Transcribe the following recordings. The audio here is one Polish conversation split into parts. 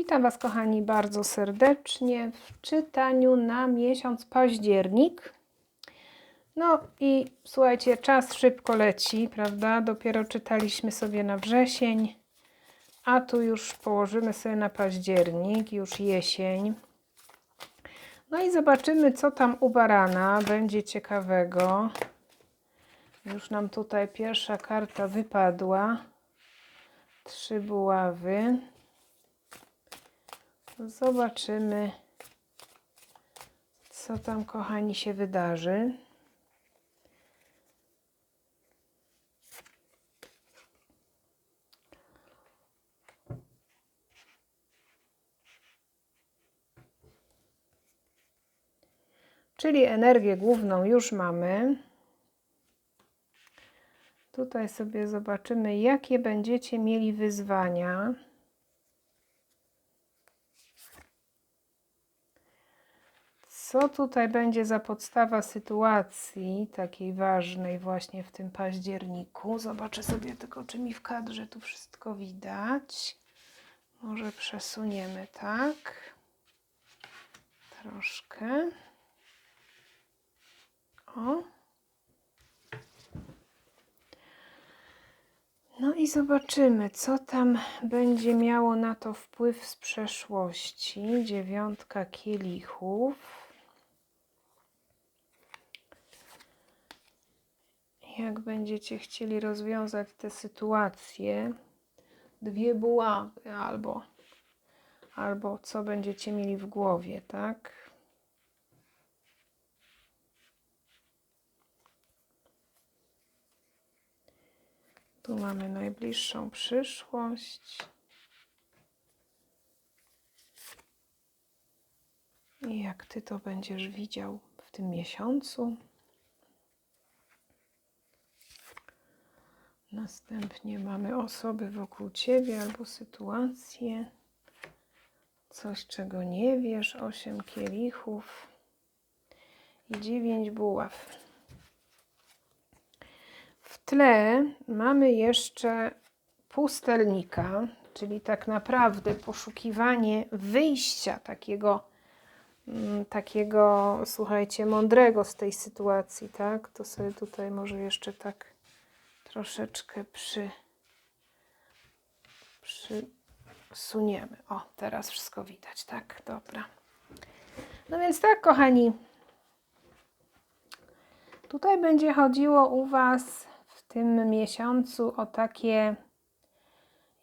Witam Was, kochani, bardzo serdecznie w czytaniu na miesiąc październik. No i słuchajcie, czas szybko leci, prawda? Dopiero czytaliśmy sobie na wrzesień, a tu już położymy sobie na październik, już jesień. No i zobaczymy, co tam u barana będzie ciekawego. Już nam tutaj pierwsza karta wypadła. Trzy buławy. Zobaczymy, co tam, kochani, się wydarzy. Czyli energię główną już mamy. Tutaj sobie zobaczymy, jakie będziecie mieli wyzwania. Co tutaj będzie za podstawa sytuacji takiej ważnej właśnie w tym październiku? Zobaczę sobie tylko, czy mi w kadrze tu wszystko widać. Może przesuniemy tak. Troszkę. O. No i zobaczymy, co tam będzie miało na to wpływ z przeszłości. Dziewiątka kielichów. Jak będziecie chcieli rozwiązać tę sytuację, dwie buławy albo, albo co będziecie mieli w głowie, tak? Tu mamy najbliższą przyszłość. I jak ty to będziesz widział w tym miesiącu? Następnie mamy osoby wokół ciebie albo sytuacje. Coś, czego nie wiesz. Osiem kielichów i dziewięć buław. W tle mamy jeszcze pustelnika, czyli tak naprawdę poszukiwanie wyjścia takiego, mm, takiego, słuchajcie, mądrego z tej sytuacji, tak? To sobie tutaj może jeszcze tak troszeczkę przy, przysuniemy. O, teraz wszystko widać, tak? Dobra. No więc tak, kochani, tutaj będzie chodziło u Was w tym miesiącu o takie,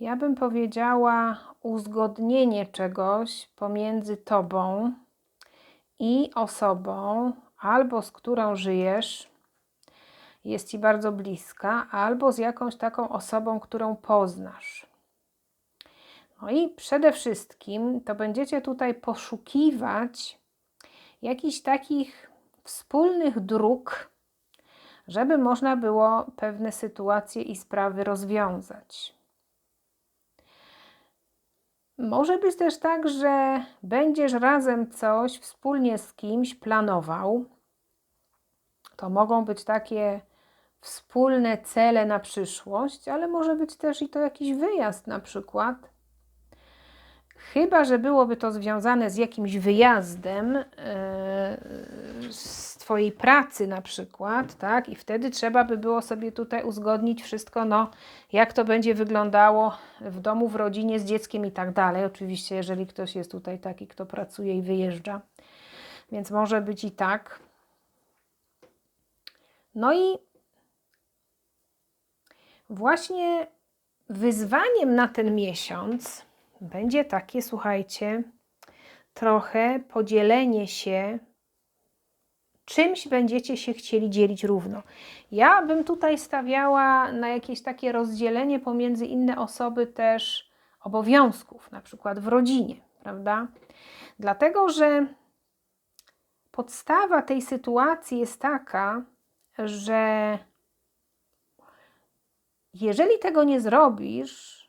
ja bym powiedziała, uzgodnienie czegoś pomiędzy Tobą i osobą, albo z którą żyjesz, jest Ci bardzo bliska, albo z jakąś taką osobą, którą poznasz. No i przede wszystkim to będziecie tutaj poszukiwać jakichś takich wspólnych dróg, żeby można było pewne sytuacje i sprawy rozwiązać. Może być też tak, że będziesz razem coś wspólnie z kimś planował. To mogą być takie wspólne cele na przyszłość, ale może być też i to jakiś wyjazd na przykład. Chyba, że byłoby to związane z jakimś wyjazdem yy, z Twojej pracy na przykład, tak? I wtedy trzeba by było sobie tutaj uzgodnić wszystko, no, jak to będzie wyglądało w domu, w rodzinie, z dzieckiem i tak dalej. Oczywiście, jeżeli ktoś jest tutaj taki, kto pracuje i wyjeżdża. Więc może być i tak. No i właśnie wyzwaniem na ten miesiąc będzie takie, słuchajcie, trochę podzielenie się czymś będziecie się chcieli dzielić równo. Ja bym tutaj stawiała na jakieś takie rozdzielenie pomiędzy inne osoby też obowiązków, na przykład w rodzinie, prawda? Dlatego, że podstawa tej sytuacji jest taka, że jeżeli tego nie zrobisz,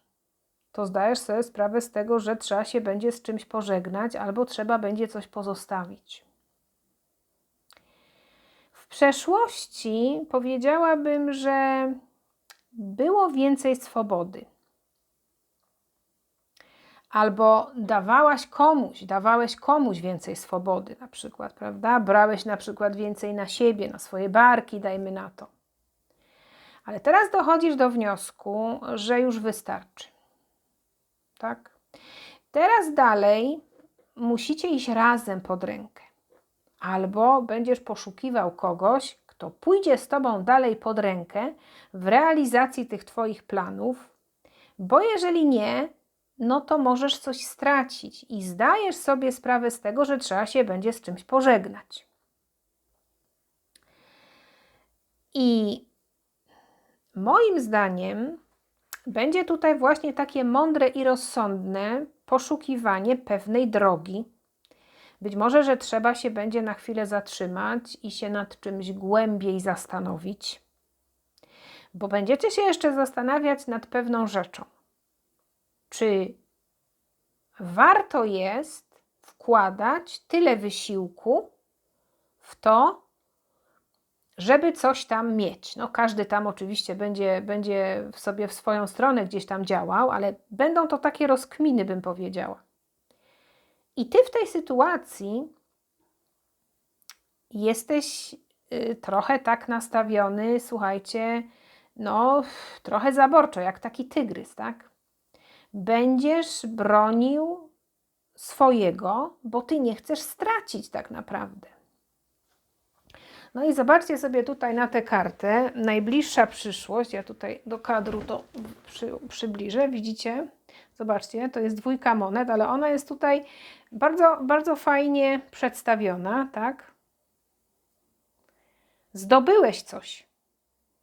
to zdajesz sobie sprawę z tego, że trzeba się będzie z czymś pożegnać albo trzeba będzie coś pozostawić. W przeszłości powiedziałabym, że było więcej swobody. albo dawałaś komuś, dawałeś komuś więcej swobody, na przykład, prawda? Brałeś na przykład więcej na siebie, na swoje barki, dajmy na to. Ale teraz dochodzisz do wniosku, że już wystarczy. Tak? Teraz dalej musicie iść razem pod rękę. Albo będziesz poszukiwał kogoś, kto pójdzie z tobą dalej pod rękę w realizacji tych twoich planów, bo jeżeli nie, no to możesz coś stracić i zdajesz sobie sprawę z tego, że trzeba się będzie z czymś pożegnać. I moim zdaniem będzie tutaj właśnie takie mądre i rozsądne poszukiwanie pewnej drogi. Być może, że trzeba się będzie na chwilę zatrzymać i się nad czymś głębiej zastanowić, bo będziecie się jeszcze zastanawiać nad pewną rzeczą czy warto jest wkładać tyle wysiłku w to, żeby coś tam mieć. No, każdy tam oczywiście będzie, będzie w sobie w swoją stronę gdzieś tam działał, ale będą to takie rozkminy, bym powiedziała. I ty w tej sytuacji jesteś y, trochę tak nastawiony, słuchajcie, no, trochę zaborczo, jak taki tygrys, tak? będziesz bronił swojego, bo ty nie chcesz stracić tak naprawdę. No i zobaczcie sobie tutaj na tę kartę, najbliższa przyszłość, ja tutaj do kadru to przy, przybliżę, widzicie? Zobaczcie, to jest dwójka monet, ale ona jest tutaj bardzo, bardzo fajnie przedstawiona, tak? Zdobyłeś coś.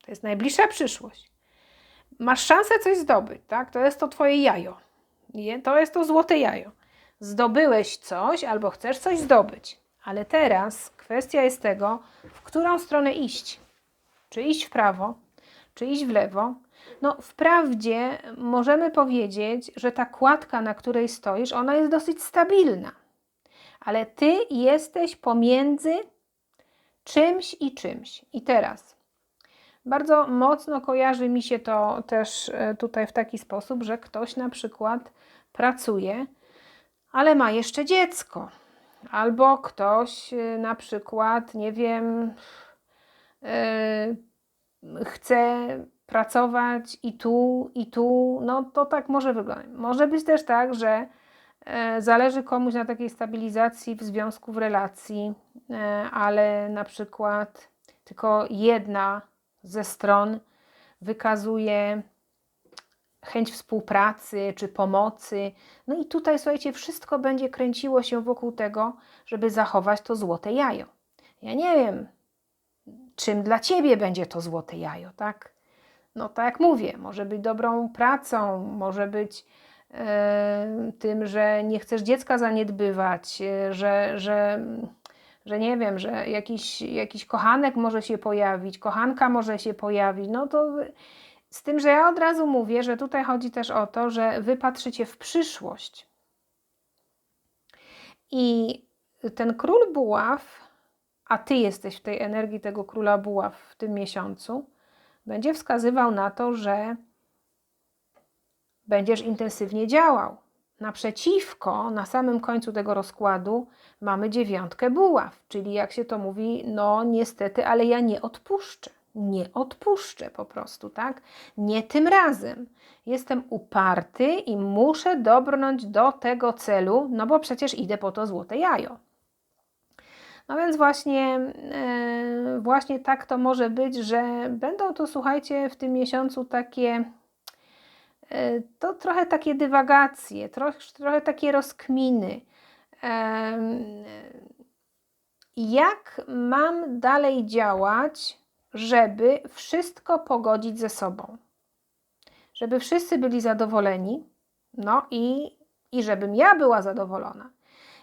To jest najbliższa przyszłość masz szansę coś zdobyć, tak? To jest to twoje jajo. To jest to złote jajo. Zdobyłeś coś albo chcesz coś zdobyć, ale teraz kwestia jest tego, w którą stronę iść. Czy iść w prawo, czy iść w lewo. No, wprawdzie możemy powiedzieć, że ta kładka, na której stoisz, ona jest dosyć stabilna, ale ty jesteś pomiędzy czymś i czymś. I teraz bardzo mocno kojarzy mi się to też e, tutaj w taki sposób, że ktoś na przykład pracuje, ale ma jeszcze dziecko. Albo ktoś e, na przykład, nie wiem, yy, chce pracować i tu, i tu. No to tak może wyglądać. Może być też tak, że zależy komuś na takiej stabilizacji w związku, w relacji, ale na przykład tylko jedna ze stron wykazuje chęć współpracy czy pomocy. No i tutaj, słuchajcie, wszystko będzie kręciło się wokół tego, żeby zachować to złote jajo. Ja nie wiem, czym dla ciebie będzie to złote jajo, tak? No tak jak mówię, może być dobrą pracą, może być e, tym, że nie chcesz dziecka zaniedbywać, e, że, że że nie wiem, że jakiś, jakiś kochanek może się pojawić, kochanka może się pojawić, no to z tym, że ja od razu mówię, że tutaj chodzi też o to, że wy patrzycie w przyszłość. I ten król buław, a ty jesteś w tej energii tego króla buław w tym miesiącu, będzie wskazywał na to, że będziesz intensywnie działał. Naprzeciwko, na samym końcu tego rozkładu, mamy dziewiątkę buław, czyli jak się to mówi, no niestety, ale ja nie odpuszczę. Nie odpuszczę po prostu, tak? Nie tym razem. Jestem uparty i muszę dobrnąć do tego celu, no bo przecież idę po to złote jajo. No więc właśnie, yy, właśnie tak to może być, że będą to, słuchajcie, w tym miesiącu takie E, to trochę takie dywagacje, trochę, trochę takie rozkminy. Jak mam dalej działać, żeby wszystko pogodzić ze sobą? Żeby wszyscy byli zadowoleni, no i, i żebym ja była zadowolona.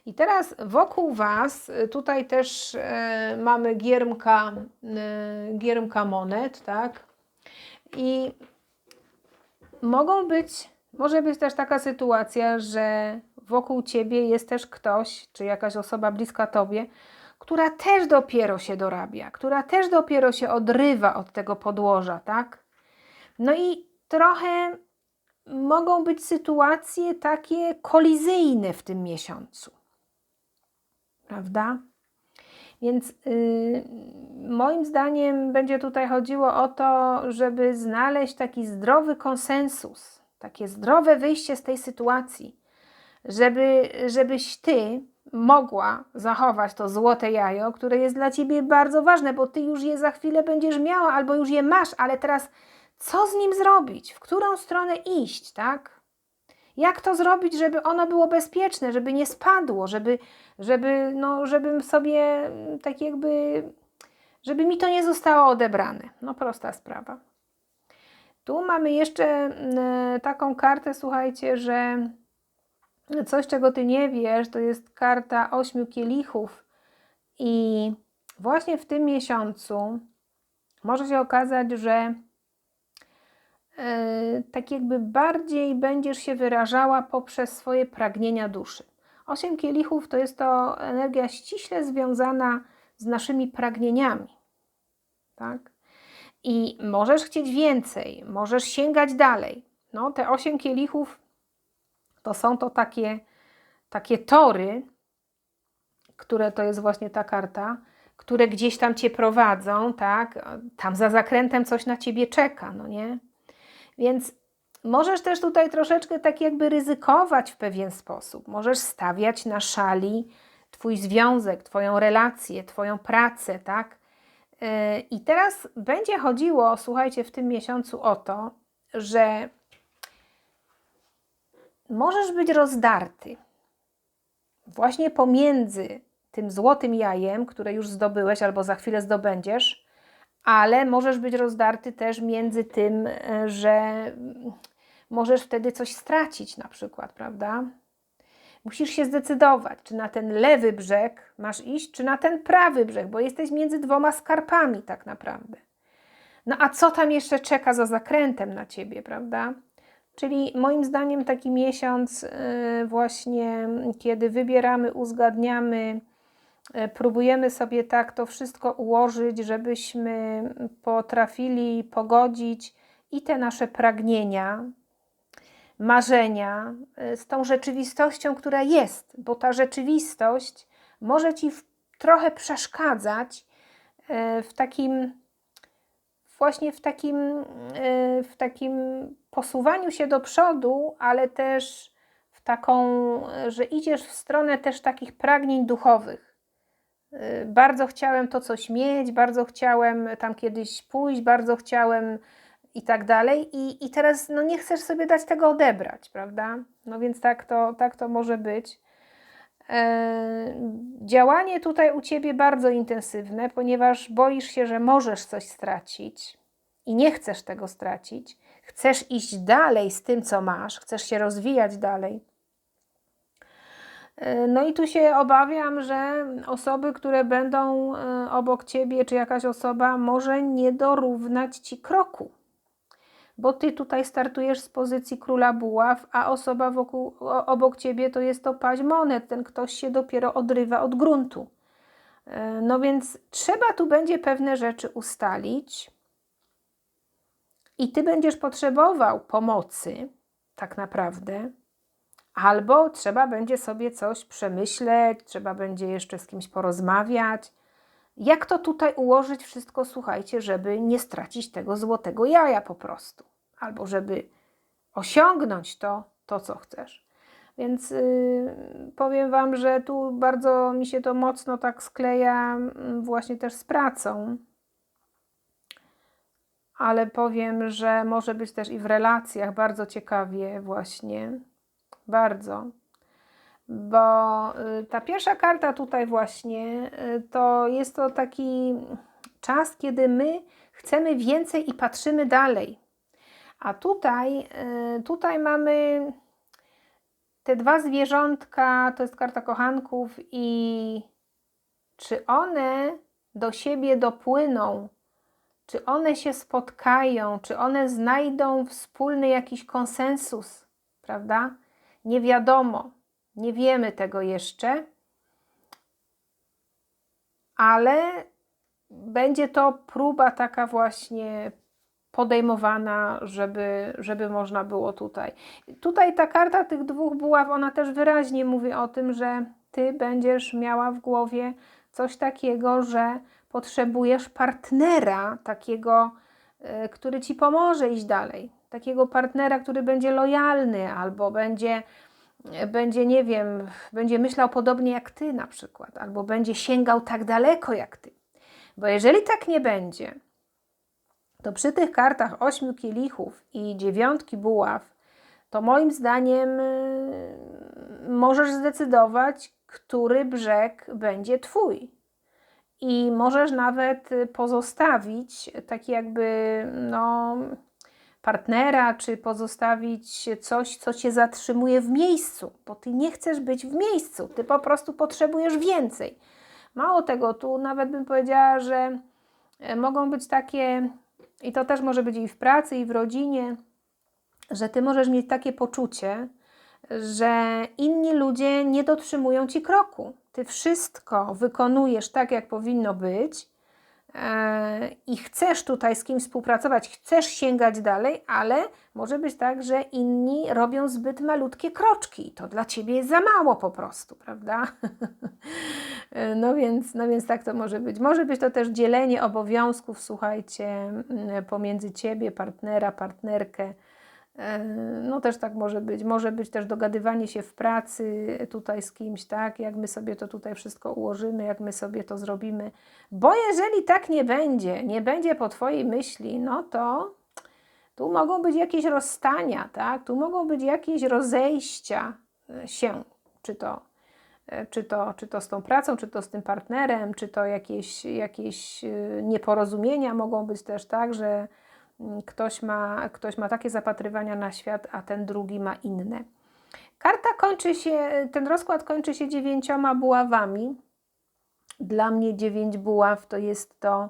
I teraz wokół Was, tutaj też e, mamy giermka, e, giermka monet, tak? I mogą być, może być też taka sytuacja, że wokół ciebie jest też ktoś, czy jakaś osoba bliska tobie, która też dopiero się dorabia, która też dopiero się odrywa od tego podłoża, tak? No i trochę mogą być sytuacje takie kolizyjne w tym miesiącu. Prawda? Więc yy, moim zdaniem będzie tutaj chodziło o to, żeby znaleźć taki zdrowy konsensus, takie zdrowe wyjście z tej sytuacji, żeby, żebyś ty mogła zachować to złote jajo, które jest dla ciebie bardzo ważne, bo ty już je za chwilę będziesz miała albo już je masz, ale teraz co z nim zrobić? W którą stronę iść, tak? Jak to zrobić, żeby ono było bezpieczne, żeby nie spadło, żeby, żeby, no, żebym sobie mm, tak jakby, żeby mi to nie zostało odebrane. No prosta sprawa. Tu mamy jeszcze mm, taką kartę, słuchajcie, że coś, czego ty nie wiesz, to jest karta ośmiu kielichów i właśnie w tym miesiącu może się okazać, że E, tak jakby bardziej będziesz się wyrażała poprzez swoje pragnienia duszy. Osiem kielichów to jest to energia ściśle związana z naszymi pragnieniami. Tak? I możesz chcieć więcej, możesz sięgać dalej. No, te osiem kielichów to są to takie, takie tory, które to jest właśnie ta karta, które gdzieś tam cię prowadzą, tak? Tam za zakrętem coś na ciebie czeka, no nie? Więc możesz też tutaj troszeczkę tak jakby ryzykować w pewien sposób. Możesz stawiać na szali Twój związek, Twoją relację, Twoją pracę, tak? Yy, I teraz będzie chodziło, słuchajcie, w tym miesiącu o to, że możesz być rozdarty właśnie pomiędzy tym złotym jajem, które już zdobyłeś albo za chwilę zdobędziesz, ale możesz być rozdarty też między tym, e, że możesz wtedy coś stracić, na przykład, prawda? Musisz się zdecydować, czy na ten lewy brzeg masz iść, czy na ten prawy brzeg, bo jesteś między dwoma skarpami, tak naprawdę. No a co tam jeszcze czeka za zakrętem na ciebie, prawda? Czyli moim zdaniem taki miesiąc, e, właśnie kiedy wybieramy, uzgadniamy, E, próbujemy sobie tak to wszystko ułożyć, żebyśmy potrafili pogodzić i te nasze pragnienia, marzenia e, z tą rzeczywistością, która jest, bo ta rzeczywistość może ci trochę przeszkadzać w takim właśnie w takim, w takim posuwaniu się do przodu, ale też w taką, że idziesz w stronę też takich pragnień duchowych. Y, bardzo chciałem to coś mieć, bardzo chciałem tam kiedyś pójść, bardzo chciałem i tak dalej. I, i teraz no nie chcesz sobie dać tego odebrać, prawda? No więc tak to, tak to może być. E, działanie tutaj u ciebie bardzo intensywne, ponieważ boisz się, że możesz coś stracić i nie chcesz tego stracić. Chcesz iść dalej z tym, co masz, chcesz się rozwijać dalej. E, no i tu się obawiam, że osoby, które będą e, obok ciebie, czy jakaś osoba może nie dorównać ci kroku. Bo ty tutaj startujesz z pozycji króla buław, a osoba wokół, obok ciebie to jest to paź monet. Ten ktoś się dopiero odrywa od gruntu. E, no więc trzeba tu będzie pewne rzeczy ustalić. I ty będziesz potrzebował pomocy, tak naprawdę, Albo trzeba będzie sobie coś przemyśleć, trzeba będzie jeszcze z kimś porozmawiać. Jak to tutaj ułożyć wszystko, słuchajcie, żeby nie stracić tego złotego jaja po prostu, albo żeby osiągnąć to, to co chcesz. Więc yy, powiem Wam, że tu bardzo mi się to mocno tak skleja, yy, właśnie też z pracą. Ale powiem, że może być też i w relacjach bardzo ciekawie, właśnie bardzo. Bo y, ta pierwsza karta tutaj właśnie y, to jest to taki czas, kiedy my chcemy więcej i patrzymy dalej. A tutaj, y, tutaj mamy te dwa zwierzątka, to jest karta kochanków i czy one do siebie dopłyną, czy one się spotkają, czy one znajdą wspólny jakiś konsensus, prawda? Nie wiadomo, nie wiemy tego jeszcze, ale będzie to próba taka właśnie podejmowana, żeby, żeby można było tutaj. Tutaj ta karta tych dwóch buław, ona też wyraźnie mówi o tym, że ty będziesz miała w głowie coś takiego, że potrzebujesz partnera takiego, y, który ci pomoże iść dalej. Takiego partnera, który będzie lojalny albo będzie, będzie, nie wiem, będzie myślał podobnie jak ty na przykład, albo będzie sięgał tak daleko jak ty. Bo jeżeli tak nie będzie, to przy tych kartach ośmiu kielichów i dziewiątki buław, to moim zdaniem y, możesz zdecydować, który brzeg będzie twój. I możesz nawet pozostawić taki jakby no, partnera, czy pozostawić coś, co cię zatrzymuje w miejscu, bo ty nie chcesz być w miejscu, ty po prostu potrzebujesz więcej. Mało tego, tu nawet bym powiedziała, że e, mogą być takie, i to też może być i w pracy, i w rodzinie, że ty możesz mieć takie poczucie, że inni ludzie nie dotrzymują ci kroku. Ty wszystko wykonujesz tak, jak powinno być e, i chcesz tutaj z kimś współpracować, chcesz sięgać dalej, ale może być tak, że inni robią zbyt malutkie kroczki. To dla ciebie jest za mało po prostu, prawda? no, więc, no więc tak to może być. Może być to też dzielenie obowiązków, słuchajcie, pomiędzy ciebie, partnera, partnerkę no też tak może być. Może być też dogadywanie się w pracy tutaj z kimś, tak? Jak my sobie to tutaj wszystko ułożymy, jak my sobie to zrobimy. Bo jeżeli tak nie będzie, nie będzie po Twojej myśli, no to tu mogą być jakieś rozstania, tak? Tu mogą być jakieś rozejścia e, się, czy to, e, czy to, czy to z tą pracą, czy to z tym partnerem, czy to jakieś, jakieś nieporozumienia mogą być też tak, że ktoś ma, ktoś ma takie zapatrywania na świat, a ten drugi ma inne. Karta kończy się, ten rozkład kończy się dziewięcioma buławami. Dla mnie dziewięć buław to jest to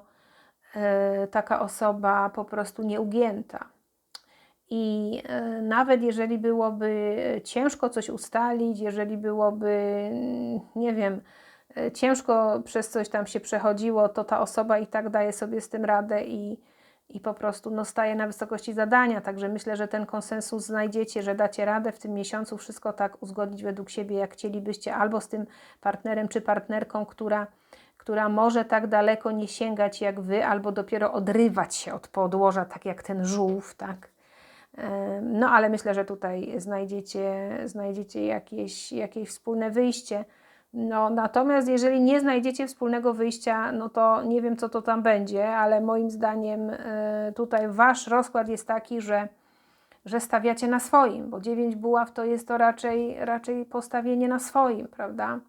e, taka osoba po prostu nieugięta. I e, nawet jeżeli byłoby ciężko coś ustalić, jeżeli byłoby, nie wiem, e, ciężko przez coś tam się przechodziło, to ta osoba i tak daje sobie z tym radę i, i po prostu no, staje na wysokości zadania. Także myślę, że ten konsensus znajdziecie, że dacie radę w tym miesiącu wszystko tak uzgodnić według siebie, jak chcielibyście, albo z tym partnerem czy partnerką, która, która może tak daleko nie sięgać jak wy, albo dopiero odrywać się od podłoża, tak jak ten żółw, tak. No ale myślę, że tutaj znajdziecie, znajdziecie jakieś, jakieś wspólne wyjście. No, natomiast jeżeli nie znajdziecie wspólnego wyjścia, no to nie wiem, co to tam będzie, ale moim zdaniem y, tutaj wasz rozkład jest taki, że, że stawiacie na swoim, bo dziewięć buław to jest to raczej, raczej postawienie na swoim, prawda?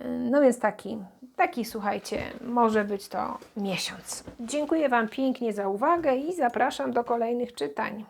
Y, no więc taki, taki słuchajcie, może być to miesiąc. Dziękuję Wam pięknie za uwagę i zapraszam do kolejnych czytań.